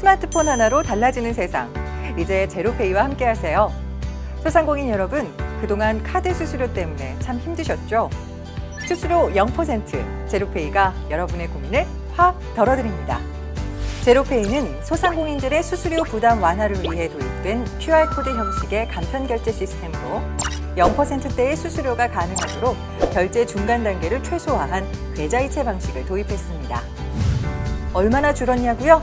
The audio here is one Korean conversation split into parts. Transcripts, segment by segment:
스마트폰 하나로 달라지는 세상. 이제 제로페이와 함께 하세요. 소상공인 여러분, 그동안 카드 수수료 때문에 참 힘드셨죠? 수수료 0% 제로페이가 여러분의 고민을 확 덜어드립니다. 제로페이는 소상공인들의 수수료 부담 완화를 위해 도입된 QR코드 형식의 간편 결제 시스템으로 0%대의 수수료가 가능하도록 결제 중간 단계를 최소화한 계좌이체 방식을 도입했습니다. 얼마나 줄었냐고요?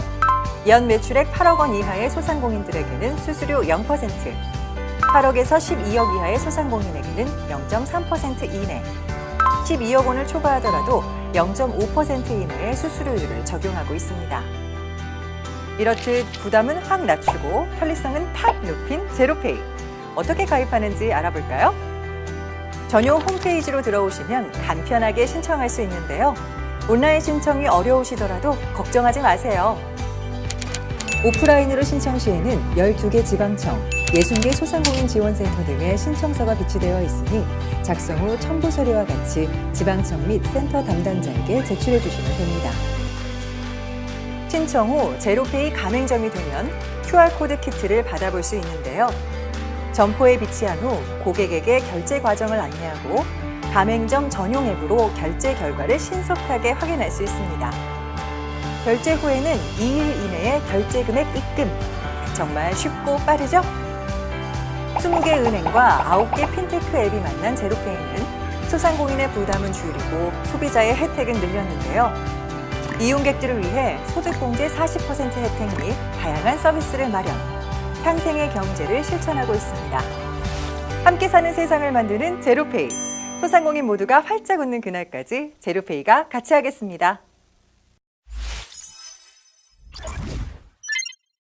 연 매출액 8억 원 이하의 소상공인들에게는 수수료 0%, 8억에서 12억 이하의 소상공인에게는 0.3% 이내, 12억 원을 초과하더라도 0.5% 이내의 수수료율을 적용하고 있습니다. 이렇듯 부담은 확 낮추고 편리성은 팍 높인 제로페이. 어떻게 가입하는지 알아볼까요? 전용 홈페이지로 들어오시면 간편하게 신청할 수 있는데요. 온라인 신청이 어려우시더라도 걱정하지 마세요. 오프라인으로 신청 시에는 12개 지방청, 60개 소상공인 지원센터 등의 신청서가 비치되어 있으니 작성 후 첨부 서류와 같이 지방청 및 센터 담당자에게 제출해 주시면 됩니다. 신청 후 제로페이 가맹점이 되면 QR코드 키트를 받아볼 수 있는데요. 점포에 비치한 후 고객에게 결제 과정을 안내하고 가맹점 전용 앱으로 결제 결과를 신속하게 확인할 수 있습니다. 결제 후에는 2일 이내에 결제 금액 입금. 정말 쉽고 빠르죠? 20개 은행과 9개 핀테크 앱이 만난 제로페이는 소상공인의 부담은 줄이고 소비자의 혜택은 늘렸는데요. 이용객들을 위해 소득공제 40% 혜택 및 다양한 서비스를 마련, 상생의 경제를 실천하고 있습니다. 함께 사는 세상을 만드는 제로페이. 소상공인 모두가 활짝 웃는 그날까지 제로페이가 같이 하겠습니다.